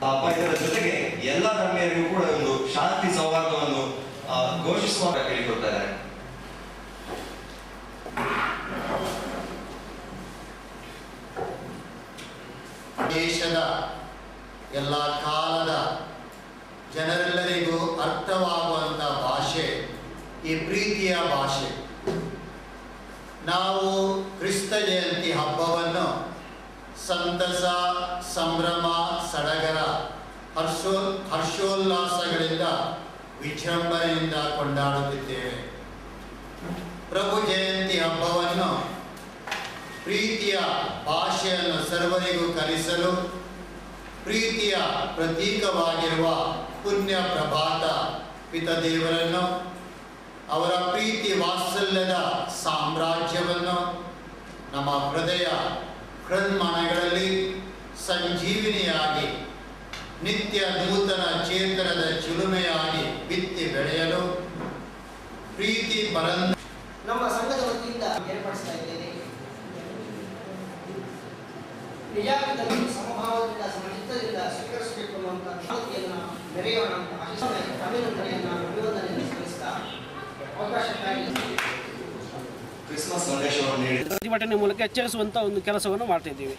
ಇದರ ಜೊತೆಗೆ ಎಲ್ಲ ಧರ್ಮೀಯರಿಗೂ ಕೂಡ ಒಂದು ಶಾಂತಿ ಸೌಹಾರ್ದವನ್ನು ಘೋಷಿಸುವ ಕೇಳಿಕೊಳ್ತಾರೆ ದೇಶದ ಎಲ್ಲ ಕಾಲದ ಜನರೆಲ್ಲರಿಗೂ ಅರ್ಥವಾಗುವಂಥ ಭಾಷೆ ಈ ಪ್ರೀತಿಯ ಭಾಷೆ. ನಾವು ಕ್ರಿಸ್ತ ಜಯಂತಿ ಹಬ್ಬವನ್ನು ಸಂತಸ, ಸಂಭ್ರಮ, ಸಡಗರ, ಹರ್ಷೋ, ಹರ್ಷೋಲ್ಲಾಸಗಳಿಂದ ವಿಜೃಂಭಣೆಯಿಂದ ಕೊಂಡಾಡುತ್ತಿದ್ದೇವೆ. ಪ್ರಭು ಜಯಂತಿ ಹಬ್ಬವನ್ನು ಪ್ರೀತಿಯ ಭಾಷೆಯನ್ನು ಸರ್ವರಿಗೂ ಕಲಿಸಲು, ಪ್ರೀತಿಯ ಪ್ರತೀಕವಾಗಿರುವ ಪುಣ್ಯ ಪ್ರಭಾತ ಪಿತದೇವರನ್ನು, ಅವರ ಪ್ರೀತಿ ವಾತ್ಸಲ್ಯದ ಸಾಮ್ರಾಜ್ಯವನ್ನು, ನಮ್ಮ ಹೃದಯ ಹೃನ್ಮನಗಳಲ್ಲಿ ಸಂಜೀವಿನಿಯಾಗಿ ನಿತ್ಯ ನೂತನ ಚೇತನದ ಚಿಲುಮೆಯಾಗಿ ಬಿತ್ತಿ ಬೆಳೆಯಲು ಪ್ರೀತಿ ಪರಂದ ನಮ್ಮ ಸಂಘದ ವತಿಯಿಂದ ಏರ್ಪಡಿಸ್ತಾ ಇದ್ದೇನೆ. ನಿಜಾಂಗದಲ್ಲಿ ಸಮಭಾವದಿಂದ ಸ್ವೀಕರಿಸಬೇಕು ಅನ್ನುವಂಥ ಶಕ್ತಿಯನ್ನು ಮೆರೆಯೋಣ ಅಂತ ಅಭಿನಂದನೆಯನ್ನು ಅಭಿವಂದನೆಯನ್ನು ಅವಕಾಶಕ್ಕಾಗಿ ಸಂದೇಶವನ್ನು ಪ್ರತಿಭಟನೆ ಮೂಲಕ ಎಚ್ಚರಿಸುವಂಥ ಒಂದು ಕೆಲಸವನ್ನು ಮಾಡ್ತಾ ಇದ್ದೀವಿ.